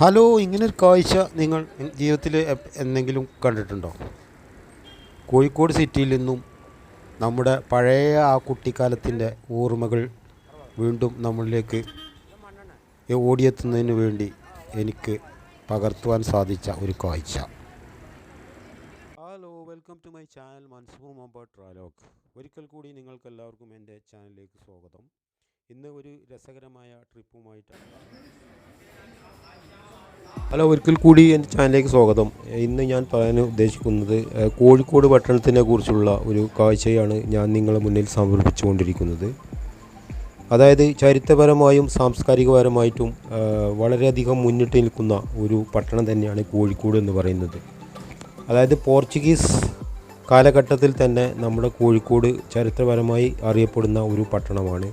Hello ഇങ്ങനൊരു കാഴ്ച നിങ്ങൾ ജീവിതത്തിൽ എന്തെങ്കിലും കണ്ടിട്ടുണ്ടോ? കോഴിക്കോട് സിറ്റിയിൽ നിന്നും നമ്മുടെ പഴയ ആ കുട്ടിക്കാലത്തിന്റെ ഓർമ്മകൾ വീണ്ടും നമ്മളിലേക്ക് ഓടിയെത്തുന്നതിന് വേണ്ടി എനിക്ക് പകർത്തുവാൻ സാധിച്ച ഒരു കാഴ്ച. Hello welcome to my channel Mansoor mobile travelogue ഒരിക്കൽ കൂടി നിങ്ങൾക്ക് എല്ലാവർക്കും എന്റെ ചാനലിലേക്ക് സ്വാഗതം. ഇന്ന് ഒരു രസകരമായ ട്രിപ്പുമായിട്ടാണ് ഹലോ ഒരിക്കൽ കൂടി എന്റെ ചാനലിലേക്ക് സ്വാഗതം. ഇന്ന് ഞാൻ പറയാൻ ഉദ്ദേശിക്കുന്നത് കോഴിക്കോട് പട്ടണത്തിനെ കുറിച്ചുള്ള ഒരു കാഴ്ചയാണ് ഞാൻ നിങ്ങളെ മുന്നിൽ സമർപ്പിച്ചുകൊണ്ടിരിക്കുന്നത്. അതായത് ചരിത്രപരമായും സാംസ്കാരികപരമായിട്ടും വളരെയധികം മുന്നിട്ട് നിൽക്കുന്ന ഒരു പട്ടണം തന്നെയാണ് കോഴിക്കോട് എന്ന് പറയുന്നത്. അതായത് പോർച്ചുഗീസ് കാലഘട്ടത്തിൽ തന്നെ നമ്മുടെ കോഴിക്കോട് ചരിത്രപരമായി അറിയപ്പെടുന്ന ഒരു പട്ടണമാണ്.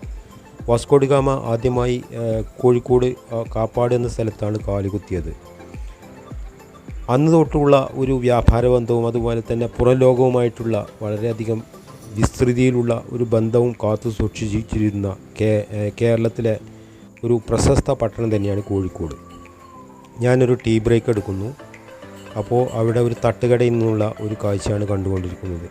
വാസ്കോഡിഗാമ ആദ്യമായി കോഴിക്കോട് കാപ്പാട് എന്ന സ്ഥലത്താണ് കാലുകുത്തിയത് അന്ന് തൊട്ടുള്ള ഒരു വ്യാപാര ബന്ധവും അതുപോലെ തന്നെ പുറം ലോകവുമായിട്ടുള്ള വളരെയധികം വിസ്തൃതിയിലുള്ള ഒരു ബന്ധവും കാത്തു സൂക്ഷിച്ചിരുന്ന കേരളത്തിലെ ഒരു പ്രശസ്ത പട്ടണം തന്നെയാണ് കോഴിക്കോട്. ഞാനൊരു ടീ ബ്രേക്ക് എടുക്കുന്നു. അപ്പോൾ അവിടെ ഒരു തട്ടുകടയിൽ നിന്നുള്ള ഒരു കാഴ്ചയാണ് കണ്ടുകൊണ്ടിരിക്കുന്നത്.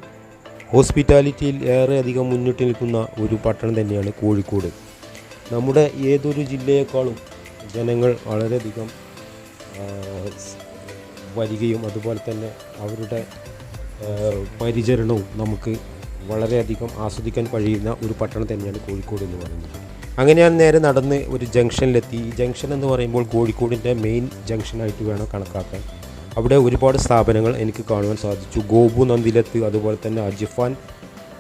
ഹോസ്പിറ്റാലിറ്റിയിൽ ഏറെ അധികം മുന്നിട്ട് നിൽക്കുന്ന ഒരു പട്ടണം തന്നെയാണ് കോഴിക്കോട്. നമ്മുടെ ഏതൊരു ജില്ലയേക്കാളും ജനങ്ങൾ വളരെയധികം വരികയും അതുപോലെ തന്നെ അവരുടെ പരിചരണവും നമുക്ക് വളരെയധികം ആസ്വദിക്കാൻ കഴിയുന്ന ഒരു പട്ടണം തന്നെയാണ് കോഴിക്കോട് എന്ന് പറയുന്നത്. അങ്ങനെ ഞാൻ നേരെ നടന്ന് ഒരു ജംഗ്ഷനിലെത്തി. ഈ ജംഗ്ഷൻ എന്ന് പറയുമ്പോൾ കോഴിക്കോടിന്റെ മെയിൻ ജംഗ്ഷനായിട്ട് വേണം കണക്കാക്കാൻ. അവിടെ ഒരുപാട് സ്ഥാപനങ്ങൾ എനിക്ക് കാണുവാൻ സാധിച്ചു. ഗോപു നന്ദിലത്ത് അതുപോലെ തന്നെ അജിഫാൻ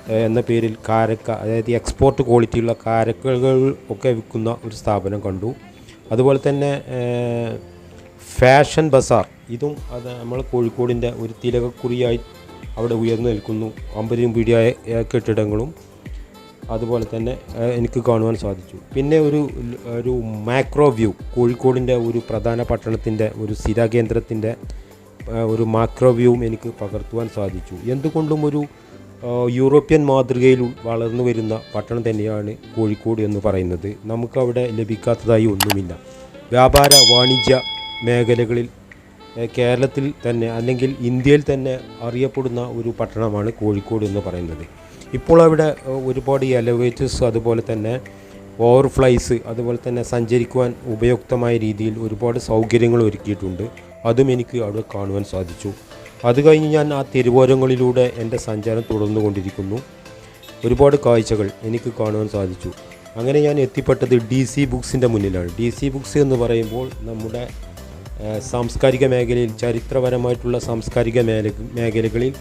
എന്ന പേരിൽ കാരക്ക അതായത് എക്സ്പോർട്ട് ക്വാളിറ്റിയുള്ള കാരക്കകൾ ഒക്കെ വിൽക്കുന്ന ഒരു സ്ഥാപനം കണ്ടു. അതുപോലെ തന്നെ ഫാഷൻ ബസാർ ഇതും അത് നമ്മൾ കോഴിക്കോടിന്റെ ഒരു തിലകക്കുറിയായി അവിടെ ഉയർന്നു നിൽക്കുന്നു. അമ്പതിനും പീടിയായ കെട്ടിടങ്ങളും. അതുപോലെ തന്നെ എനിക്ക് കാണുവാൻ സാധിച്ചു. പിന്നെ ഒരു ഒരു മാക്രോ വ്യൂ കോഴിക്കോടിന്റെ ഒരു പ്രധാന പട്ടണത്തിന്റെ ഒരു സ്ഥിരകേന്ദ്രത്തിന്റെ ഒരു മാക്രോ വ്യൂവും എനിക്ക് പകർത്തുവാൻ സാധിച്ചു. എന്തുകൊണ്ടും ഒരു യൂറോപ്യൻ മാതൃകയിൽ വളർന്നു വരുന്ന പട്ടണം തന്നെയാണ് കോഴിക്കോട് എന്ന് പറയുന്നത്. നമുക്കവിടെ ലഭിക്കാത്തതായി ഒന്നുമില്ല. വ്യാപാര വാണിജ്യ മേഖലകളിൽ കേരളത്തിൽ തന്നെ അല്ലെങ്കിൽ ഇന്ത്യയിൽ തന്നെ അറിയപ്പെടുന്ന ഒരു പട്ടണമാണ് കോഴിക്കോട് എന്ന് പറയുന്നത്. ഇപ്പോൾ അവിടെ ഒരുപാട് എലവേറ്റേഴ്സ് അതുപോലെ തന്നെ ഓവർഫ്ലൈസ് അതുപോലെ തന്നെ സഞ്ചരിക്കുവാൻ ഉപയുക്തമായ രീതിയിൽ ഒരുപാട് സൗകര്യങ്ങൾ ഒരുക്കിയിട്ടുണ്ട്. അതും എനിക്ക് അവിടെ കാണുവാൻ സാധിച്ചു. അത് കഴിഞ്ഞ് ഞാൻ ആ തിരുവോരങ്ങളിലൂടെ എന്റെ സഞ്ചാരം തുടർന്നു കൊണ്ടിരിക്കുന്നു ഒരുപാട് കാഴ്ചകൾ എനിക്ക് കാണുവാൻ സാധിച്ചു. അങ്ങനെ ഞാൻ എത്തിപ്പെട്ടത് ഡി സി ബുക്സിന്റെ മുന്നിലാണ്. ഡി സി ബുക്സ് എന്ന് പറയുമ്പോൾ നമ്മുടെ സാംസ്കാരിക മേഖലയിൽ ചരിത്രപരമായിട്ടുള്ള സാംസ്കാരിക മേഖലകളിൽ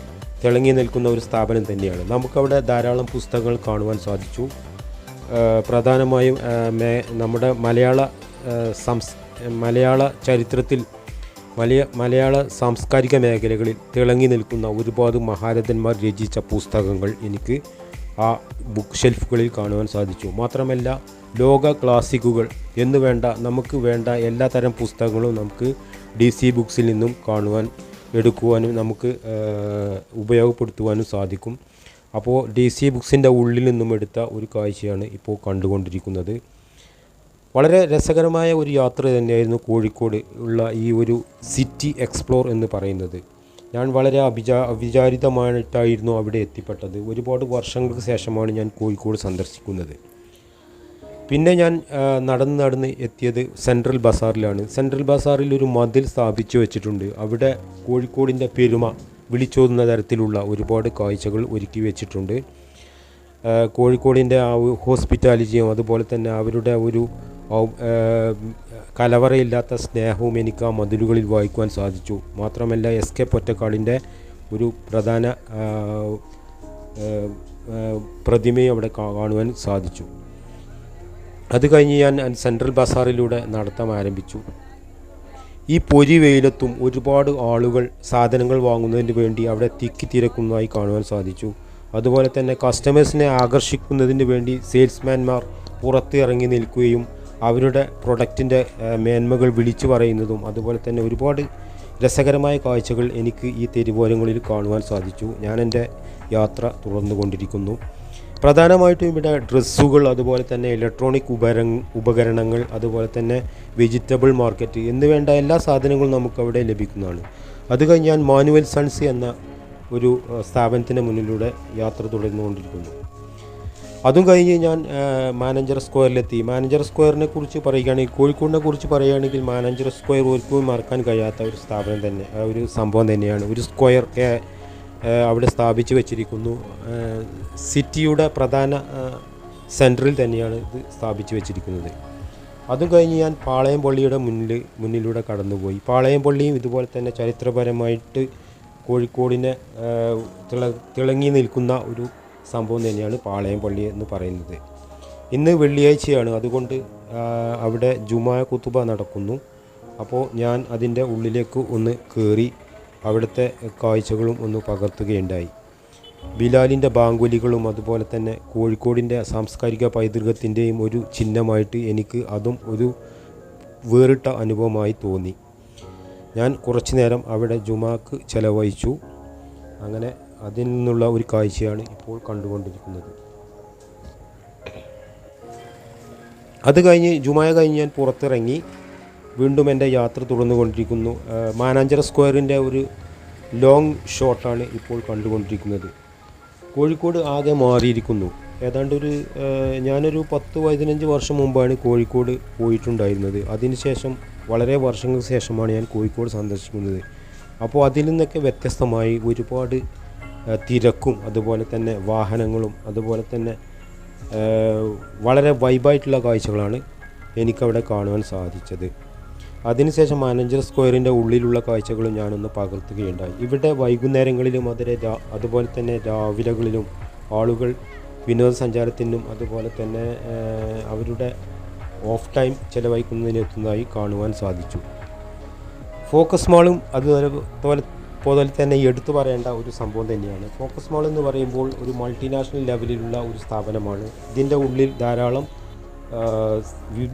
തിളങ്ങി നിൽക്കുന്ന ഒരു സ്ഥാപനം തന്നെയാണ്. നമുക്കവിടെ ധാരാളം പുസ്തകങ്ങൾ കാണുവാൻ സാധിച്ചു. പ്രധാനമായും നമ്മുടെ മലയാള സംസ് മലയാള ചരിത്രത്തിൽ വലിയ മലയാള സാംസ്കാരിക മേഖലകളിൽ തിളങ്ങി നിൽക്കുന്ന ഒരുപാട് മഹാരഥന്മാർ രചിച്ച പുസ്തകങ്ങൾ എനിക്ക് ആ ബുക്ക് ഷെൽഫുകളിൽ കാണുവാൻ സാധിച്ചു. മാത്രമല്ല ലോക ക്ലാസിക്കുകൾ എന്ന് വേണ്ട നമുക്ക് വേണ്ട എല്ലാ തരം പുസ്തകങ്ങളും നമുക്ക് ഡി സി ബുക്സിൽ നിന്നും കാണുവാൻ എടുക്കുവാനും നമുക്ക് ഉപയോഗപ്പെടുത്തുവാനും സാധിക്കും. അപ്പോൾ ഡി സി ബുക്സിന്റെ ഉള്ളിൽ നിന്നും എടുത്ത ഒരു കാഴ്ചയാണ് ഇപ്പോൾ കണ്ടുകൊണ്ടിരിക്കുന്നത്. വളരെ രസകരമായ ഒരു യാത്ര തന്നെയായിരുന്നു കോഴിക്കോട് ഉള്ള ഈ ഒരു സിറ്റി എക്സ്പ്ലോർ എന്ന് പറയുന്നത്. ഞാൻ വളരെ അഭിചാ അവിചാരിതമായിട്ടായിരുന്നു അവിടെ എത്തിപ്പെട്ടത്. ഒരുപാട് വർഷങ്ങൾക്ക് ശേഷമാണ് ഞാൻ കോഴിക്കോട് സന്ദർശിക്കുന്നത്. പിന്നെ ഞാൻ നടന്ന് നടന്ന് എത്തിയത് സെൻട്രൽ ബസാറിലാണ്. സെൻട്രൽ ബസാറിൽ ഒരു മതിൽ സ്ഥാപിച്ചു വെച്ചിട്ടുണ്ട്. അവിടെ കോഴിക്കോടിന്റെ പെരുമ വിളിച്ചോതുന്ന തരത്തിലുള്ള ഒരുപാട് കാഴ്ചകൾ ഒരുക്കി വെച്ചിട്ടുണ്ട്. കോഴിക്കോടിന്റെ ആ ഹോസ്പിറ്റാലിറ്റിയും അതുപോലെ തന്നെ അവരുടെ ഒരു കലവറയില്ലാത്ത സ്നേഹവും എനിക്ക് ആ മതിലുകളിൽ വായിക്കുവാൻ സാധിച്ചു. മാത്രമല്ല എസ് കെ പൊറ്റക്കാടിന്റെ ഒരു പ്രധാന പ്രതിമയും അവിടെ കാണുവാൻ സാധിച്ചു. അത് കഴിഞ്ഞ് ഞാൻ സെൻട്രൽ ബസാറിലൂടെ നടത്താൻ ആരംഭിച്ചു. ഈ പൊരി വെയിലത്തും ഒരുപാട് ആളുകൾ സാധനങ്ങൾ വാങ്ങുന്നതിന് വേണ്ടി അവിടെ തിക്കി തിരക്കുന്നതായി കാണുവാൻ സാധിച്ചു. അതുപോലെ തന്നെ കസ്റ്റമേഴ്സിനെ ആകർഷിക്കുന്നതിന് വേണ്ടി സെയിൽസ്മാൻമാർ പുറത്ത് ഇറങ്ങി നിൽക്കുകയും അവരുടെ പ്രൊഡക്റ്റിന്റെ മേന്മകൾ വിളിച്ചു പറയുന്നതും അതുപോലെ തന്നെ ഒരുപാട് രസകരമായ കാഴ്ചകൾ എനിക്ക് ഈ തെരുവോരങ്ങളിൽ കാണുവാൻ സാധിച്ചു. ഞാൻ എന്റെ യാത്ര തുടർന്നു കൊണ്ടിരിക്കുന്നു. പ്രധാനമായിട്ടും ഇവിടെ ഡ്രസ്സുകൾ അതുപോലെ തന്നെ ഇലക്ട്രോണിക് ഉപര ഉപകരണങ്ങൾ അതുപോലെ തന്നെ വെജിറ്റബിൾ മാർക്കറ്റ് എന്നുവേണ്ട എല്ലാ സാധനങ്ങളും നമുക്ക് അവിടെ ലഭിക്കുന്നതാണ്. അത് കഴിഞ്ഞ് ഞാൻ മാനുവൽ സൺസ് എന്ന ഒരു സ്ഥാപനത്തിന് മുന്നിലൂടെ യാത്ര തുടർന്നുകൊണ്ടിരിക്കുന്നു. അതും കഴിഞ്ഞ് ഞാൻ മാനേജർ സ്ക്വയറിലെത്തി. മാനേജർ സ്ക്വയറിനെ കുറിച്ച് പറയുകയാണെങ്കിൽ കോഴിക്കോടിനെ കുറിച്ച് പറയുകയാണെങ്കിൽ മാനേജർ സ്ക്വയർ ഒരിക്കലും മറക്കാൻ കഴിയാത്ത ഒരു സ്ഥാപനം തന്നെ ഒരു സംഭവം തന്നെയാണ്. ഒരു സ്ക്വയർ അവിടെ സ്ഥാപിച്ച് വെച്ചിരിക്കുന്നു. സിറ്റിയുടെ പ്രധാന സെന്ററിൽ തന്നെയാണ് ഇത് സ്ഥാപിച്ച് വെച്ചിരിക്കുന്നത്. അതും കഴിഞ്ഞ് ഞാൻ പാളയം പള്ളിയുടെ മുന്നിൽ മുന്നിലൂടെ കടന്നുപോയി. പാളയം പള്ളിയും ഇതുപോലെ തന്നെ ചരിത്രപരമായിട്ട് കോഴിക്കോടിനെ തിള തിളങ്ങി നിൽക്കുന്ന ഒരു സംഭവം തന്നെയാണ് പാളയം പള്ളി എന്ന് പറയുന്നത്. ഇന്ന് വെള്ളിയാഴ്ചയാണ്. അതുകൊണ്ട് അവിടെ ജുമാ കുത്തുബ നടക്കുന്നു. അപ്പോൾ ഞാൻ അതിന്റെ ഉള്ളിലേക്ക് ഒന്ന് കയറി അവിടുത്തെ കാഴ്ചകളും ഒന്ന് പകർത്തുകയുണ്ടായി. ബിലാലിന്റെ ബാങ്കുലികളും അതുപോലെ തന്നെ കോഴിക്കോടിന്റെ സാംസ്കാരിക പൈതൃകത്തിന്റെയും ഒരു ചിഹ്നമായിട്ട് എനിക്ക് അതും ഒരു വേറിട്ട അനുഭവമായി തോന്നി. ഞാൻ കുറച്ചു നേരം അവിടെ ജുമാക്ക് ചെലവഴിച്ചു. അങ്ങനെ അതിൽ നിന്നുള്ള ഒരു കാഴ്ചയാണ് ഇപ്പോൾ കണ്ടുകൊണ്ടിരിക്കുന്നത്. അത് കഴിഞ്ഞ് ജുമായ കഴിഞ്ഞ് ഞാൻ പുറത്തിറങ്ങി. വീണ്ടും എന്റെ യാത്ര തുടർന്നുകൊണ്ടിരിക്കുന്നു. മാനാഞ്ചിറ സ്ക്വയറിന്റെ ഒരു ലോങ് ഷോട്ടാണ് ഇപ്പോൾ കണ്ടുകൊണ്ടിരിക്കുന്നത്. കോഴിക്കോട് ആകെ മാറിയിരിക്കുന്നു. ഏതാണ്ട് ഒരു ഞാനൊരു പത്ത് പതിനഞ്ച് വർഷം മുമ്പാണ് കോഴിക്കോട് പോയിട്ടുണ്ടായിരുന്നത്. അതിനുശേഷം വളരെ വർഷങ്ങൾക്ക് ശേഷമാണ് ഞാൻ കോഴിക്കോട് സന്ദർശിക്കുന്നത്. അപ്പോൾ അതിൽ നിന്നൊക്കെ വ്യത്യസ്തമായി ഒരുപാട് തിരക്കും അതുപോലെ തന്നെ വാഹനങ്ങളും അതുപോലെ തന്നെ വളരെ വൈബായിട്ടുള്ള കാഴ്ചകളാണ് എനിക്കവിടെ കാണുവാൻ സാധിച്ചത്. അതിനുശേഷം മാനേജർ സ്ക്വയറിന്റെ ഉള്ളിലുള്ള കാഴ്ചകളും ഞാനൊന്ന് പകർത്തുകയുണ്ടായി. ഇവിടെ വൈകുന്നേരങ്ങളിലും അതിലെ അതുപോലെ തന്നെ രാവിലകളിലും ആളുകൾ വിനോദസഞ്ചാരത്തിനും അതുപോലെ തന്നെ അവരുടെ ഓഫ് ടൈം ചെലവഴിക്കുന്നതിനെത്തുന്നതായി കാണുവാൻ സാധിച്ചു. ഫോക്കസ് മാളും അതുപോലെ പോലെ തന്നെ എടുത്തു പറയേണ്ട ഒരു സംഭവം തന്നെയാണ്. ഫോക്കസ് മാൾ എന്ന് പറയുമ്പോൾ ഒരു മൾട്ടിനാഷണൽ ലെവലിലുള്ള ഒരു സ്ഥാപനമാണ്. ഇതിന്റെ ഉള്ളിൽ ധാരാളം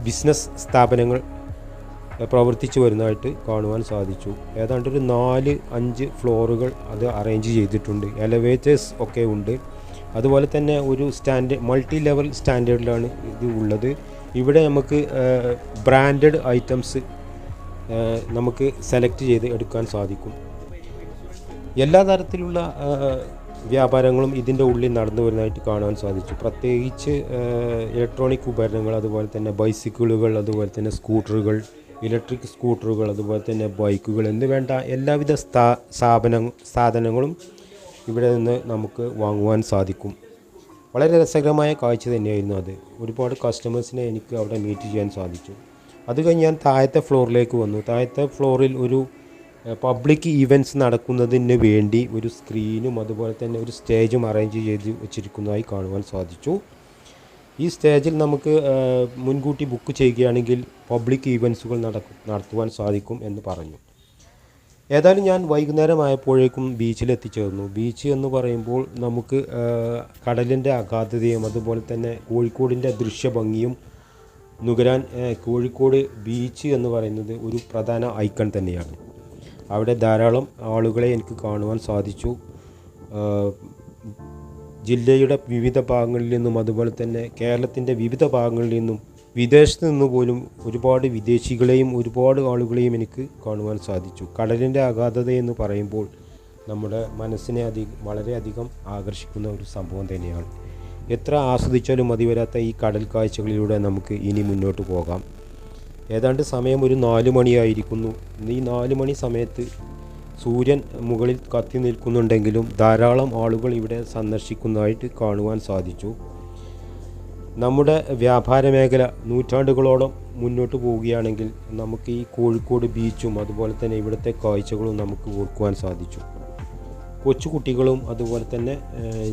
ബിസിനസ് സ്ഥാപനങ്ങൾ പ്രവർത്തിച്ചു വരുന്നതായിട്ട് കാണുവാൻ സാധിച്ചു. ഏതാണ്ട് ഒരു നാല് അഞ്ച് ഫ്ലോറുകൾ അത് അറേഞ്ച് ചെയ്തിട്ടുണ്ട്. എലവേറ്റേഴ്സ് ഒക്കെ ഉണ്ട്. അതുപോലെ തന്നെ ഒരു സ്റ്റാൻഡ് മൾട്ടി ലെവൽ സ്റ്റാൻഡേർഡിലാണ് ഇത് ഉള്ളത്. ഇവിടെ നമുക്ക് ബ്രാൻഡഡ് ഐറ്റംസ് നമുക്ക് സെലക്ട് ചെയ്ത് എടുക്കാൻ സാധിക്കും. എല്ലാ തരത്തിലുള്ള വ്യാപാരങ്ങളും ഇതിന്റെ ഉള്ളിൽ നടന്നു വരുന്നതായിട്ട് കാണാൻ സാധിച്ചു. പ്രത്യേകിച്ച് ഇലക്ട്രോണിക് ഉപകരണങ്ങൾ അതുപോലെ തന്നെ ബൈസിക്കിളുകൾ അതുപോലെ തന്നെ സ്കൂട്ടറുകൾ ഇലക്ട്രിക് സ്കൂട്ടറുകൾ അതുപോലെ തന്നെ ബൈക്കുകൾ എന്ന് വേണ്ട എല്ലാവിധ സ്ഥാ സ്ഥാപന സാധനങ്ങളും ഇവിടെ നിന്ന് നമുക്ക് വാങ്ങുവാൻ സാധിക്കും. വളരെ രസകരമായ കാഴ്ച തന്നെയായിരുന്നു അത്. ഒരുപാട് കസ്റ്റമേഴ്സിനെ എനിക്ക് അവിടെ മീറ്റ് ചെയ്യാൻ സാധിച്ചു. അത് കഴിഞ്ഞ് ഞാൻ താഴത്തെ ഫ്ലോറിലേക്ക് വന്നു. താഴത്തെ ഫ്ലോറിൽ ഒരു പബ്ലിക് ഇവന്റ്സ് നടക്കുന്നതിന് വേണ്ടി ഒരു സ്ക്രീനും അതുപോലെ തന്നെ ഒരു സ്റ്റേജും അറേഞ്ച് ചെയ്ത് വെച്ചിരിക്കുന്നതായി കാണുവാൻ സാധിച്ചു. ഈ സ്റ്റേജിൽ നമുക്ക് മുൻകൂട്ടി ബുക്ക് ചെയ്യുകയാണെങ്കിൽ പബ്ലിക് ഈവന്റ്സുകൾ നടക്കും നടത്തുവാൻ സാധിക്കും എന്ന് പറഞ്ഞു. ഏതായാലും ഞാൻ വൈകുന്നേരം ആയപ്പോഴേക്കും ബീച്ചിൽ എത്തിച്ചേർന്നു ബീച്ച് എന്ന് പറയുമ്പോൾ നമുക്ക് കടലിന്റെ അഗാധതയും അതുപോലെ തന്നെ കോഴിക്കോടിന്റെ ദൃശ്യഭംഗിയും നുകരാൻ കോഴിക്കോട് ബീച്ച് എന്ന് പറയുന്നത് ഒരു പ്രധാന ഐക്കൺ തന്നെയാണ്. അവിടെ ധാരാളം ആളുകളെ എനിക്ക് കാണുവാൻ സാധിച്ചു. ജില്ലയുടെ വിവിധ ഭാഗങ്ങളിൽ നിന്നും അതുപോലെ തന്നെ കേരളത്തിന്റെ വിവിധ ഭാഗങ്ങളിൽ നിന്നും വിദേശത്ത് നിന്ന് പോലും ഒരുപാട് വിദേശികളെയും ഒരുപാട് ആളുകളെയും എനിക്ക് കാണുവാൻ സാധിച്ചു. കടലിന്റെ അഗാധത എന്ന് പറയുമ്പോൾ നമ്മുടെ മനസ്സിനെ അധികം വളരെയധികം ആകർഷിക്കുന്ന ഒരു സംഭവം തന്നെയാണ്. എത്ര ആസ്വദിച്ചാലും മതി വരാത്ത ഈ കടൽ കാഴ്ചകളിലൂടെ നമുക്ക് ഇനി മുന്നോട്ട് പോകാം. ഏതാണ്ട് സമയം ഒരു നാല് മണിയായിരിക്കുന്നു. ഈ നാല് മണി സമയത്ത് സൂര്യൻ മുകളിൽ കത്തി നിൽക്കുന്നുണ്ടെങ്കിലും ധാരാളം ആളുകൾ ഇവിടെ സന്ദർശിക്കുന്നതായിട്ട് കാണുവാൻ സാധിച്ചു. നമ്മുടെ വ്യാപാര മേഖല നൂറ്റാണ്ടുകളോളം മുന്നോട്ട് പോവുകയാണെങ്കിൽ നമുക്ക് ഈ കോഴിക്കോട് ബീച്ചും അതുപോലെ തന്നെ ഇവിടുത്തെ കാഴ്ചകളും നമുക്ക് ഓർക്കുവാൻ സാധിച്ചു. കൊച്ചു കുട്ടികളും അതുപോലെ തന്നെ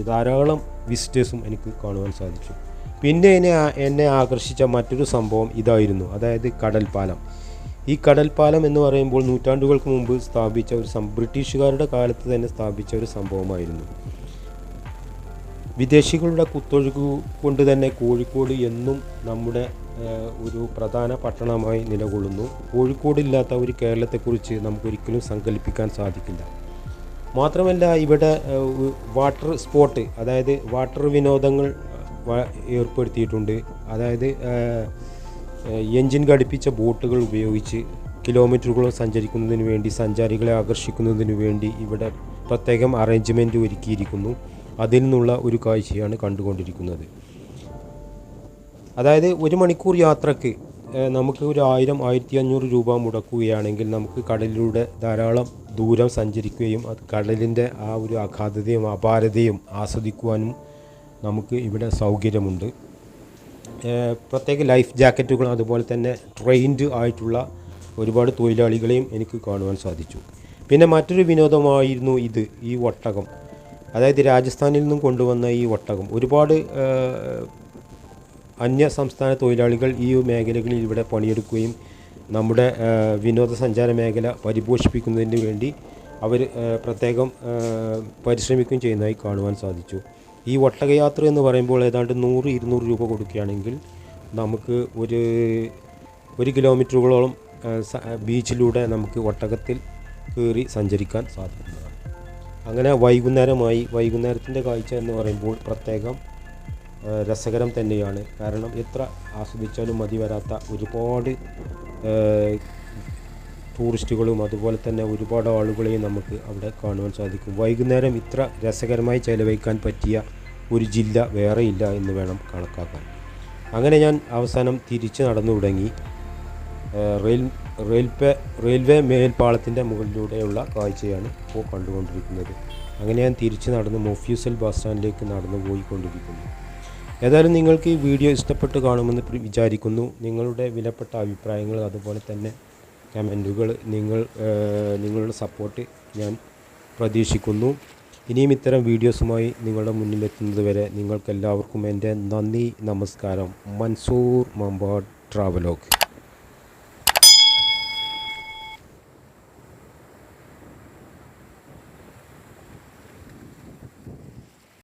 ധാരാളം വിസിറ്റേഴ്സും എനിക്ക് കാണുവാൻ സാധിച്ചു. പിന്നെ എന്നെ എന്നെ ആകർഷിച്ച മറ്റൊരു സംഭവം ഇതായിരുന്നു. അതായത് കടൽപ്പാലം. ഈ കടൽപ്പാലം എന്ന് പറയുമ്പോൾ നൂറ്റാണ്ടുകൾക്ക് മുമ്പ് സ്ഥാപിച്ച ഒരു സം ബ്രിട്ടീഷുകാരുടെ കാലത്ത് തന്നെ സ്ഥാപിച്ച ഒരു സംഭവമായിരുന്നു. വിദേശികളുടെ കുത്തൊഴുക്ക് കൊണ്ട് തന്നെ കോഴിക്കോട് എന്നും നമ്മുടെ ഒരു പ്രധാന പട്ടണമായി നിലകൊള്ളുന്നു. കോഴിക്കോടില്ലാത്ത ഒരു കേരളത്തെക്കുറിച്ച് നമുക്കൊരിക്കലും സങ്കല്പിക്കാൻ സാധിക്കില്ല. മാത്രമല്ല ഇവിടെ വാട്ടർ സ്പോട്ട് അതായത് വാട്ടർ വിനോദങ്ങൾ ഏർപ്പെടുത്തിയിട്ടുണ്ട്. അതായത് എഞ്ചിൻ ഘടിപ്പിച്ച ബോട്ടുകൾ ഉപയോഗിച്ച് കിലോമീറ്ററുകളോ സഞ്ചരിക്കുന്നതിന് വേണ്ടി സഞ്ചാരികളെ ആകർഷിക്കുന്നതിന് വേണ്ടി ഇവിടെ പ്രത്യേകം അറേഞ്ച്മെന്റ് ഒരുക്കിയിരിക്കുന്നു. അതിൽ നിന്നുള്ള ഒരു കാഴ്ചയാണ് കണ്ടുകൊണ്ടിരിക്കുന്നത്. അതായത് ഒരു മണിക്കൂർ യാത്രയ്ക്ക് നമുക്ക് ഒരു ആയിരം ആയിരത്തി അഞ്ഞൂറ് രൂപ മുടക്കുകയാണെങ്കിൽ നമുക്ക് കടലിലൂടെ ധാരാളം ദൂരം സഞ്ചരിക്കുകയും അത് കടലിന്റെ ആ ഒരു അഗാധതയും അപാരതയും ആസ്വദിക്കുവാനും നമുക്ക് ഇവിടെ സൗകര്യമുണ്ട്. പ്രത്യേക ലൈഫ് ജാക്കറ്റുകൾ അതുപോലെ തന്നെ ട്രെയിൻഡ് ആയിട്ടുള്ള ഒരുപാട് തൊഴിലാളികളെയും എനിക്ക് കാണുവാൻ സാധിച്ചു. പിന്നെ മറ്റൊരു വിനോദമായിരുന്നു ഇത് ഈ ഒട്ടകം അതായത് രാജസ്ഥാനിൽ നിന്നും കൊണ്ടുവന്ന ഈ ഒട്ടകം ഒരുപാട് അന്യ സംസ്ഥാന തൊഴിലാളികൾ ഈ മേഖലകളിൽ ഇവിടെ പണിയെടുക്കുകയും നമ്മുടെ വിനോദസഞ്ചാര മേഖല പരിപോഷിപ്പിക്കുന്നതിന് വേണ്ടി അവർ പ്രത്യേകം പരിശ്രമിക്കുകയും ചെയ്യുന്നതായി കാണുവാൻ സാധിച്ചു. ഈ ഒട്ടകയാത്ര എന്ന് പറയുമ്പോൾ ഏതാണ്ട് നൂറ് ഇരുന്നൂറ് രൂപ കൊടുക്കുകയാണെങ്കിൽ നമുക്ക് ഒരു ഒരു കിലോമീറ്ററുകളോളം ബീച്ചിലൂടെ നമുക്ക് ഒട്ടകത്തിൽ കയറി സഞ്ചരിക്കാൻ സാധിക്കുന്നതാണ്. അങ്ങനെ വൈകുന്നേരമായി വൈകുന്നേരത്തിന്റെ കാഴ്ച എന്ന് പറയുമ്പോൾ പ്രത്യേകം രസകരം തന്നെയാണ്. കാരണം എത്ര ആസ്വദിച്ചാലും മതി വരാത്ത ഒരുപാട് ടൂറിസ്റ്റുകളും അതുപോലെ തന്നെ ഒരുപാട് ആളുകളെയും നമുക്ക് അവിടെ കാണുവാൻ സാധിക്കും. വൈകുന്നേരം ഇത്ര രസകരമായി ചെലവഴിക്കാൻ പറ്റിയ ഒരു ജില്ല വേറെയില്ല എന്ന് വേണം കണക്കാക്കാൻ. അങ്ങനെ ഞാൻ അവസാനം തിരിച്ച് നടന്നു തുടങ്ങി. റെയിൽ റെയിൽവേ റെയിൽവേ മേൽപ്പാളത്തിന്റെ മുകളിലൂടെയുള്ള കാഴ്ചയാണ് ഇപ്പോൾ കണ്ടുകൊണ്ടിരിക്കുന്നത്. അങ്ങനെ ഞാൻ തിരിച്ച് നടന്ന് മൊഫ്യൂസൽ ബസ് സ്റ്റാൻഡിലേക്ക് നടന്നു പോയിക്കൊണ്ടിരിക്കുന്നു. ഏതായാലും നിങ്ങൾക്ക് ഈ വീഡിയോ ഇഷ്ടപ്പെട്ട് കാണുമെന്ന് വിചാരിക്കുന്നു. നിങ്ങളുടെ വിലപ്പെട്ട അഭിപ്രായങ്ങൾ അതുപോലെ തന്നെ കമന്റുകൾ നിങ്ങൾ നിങ്ങളുടെ സപ്പോർട്ട് ഞാൻ പ്രതീക്ഷിക്കുന്നു. ഇനിയും ഇത്തരം വീഡിയോസുമായി നിങ്ങളുടെ മുന്നിലെത്തുന്നത് വരെ നിങ്ങൾക്കെല്ലാവർക്കും എന്റെ നന്ദി നമസ്കാരം. മൻസൂർ മമ്പാട് ട്രാവലോഗ്.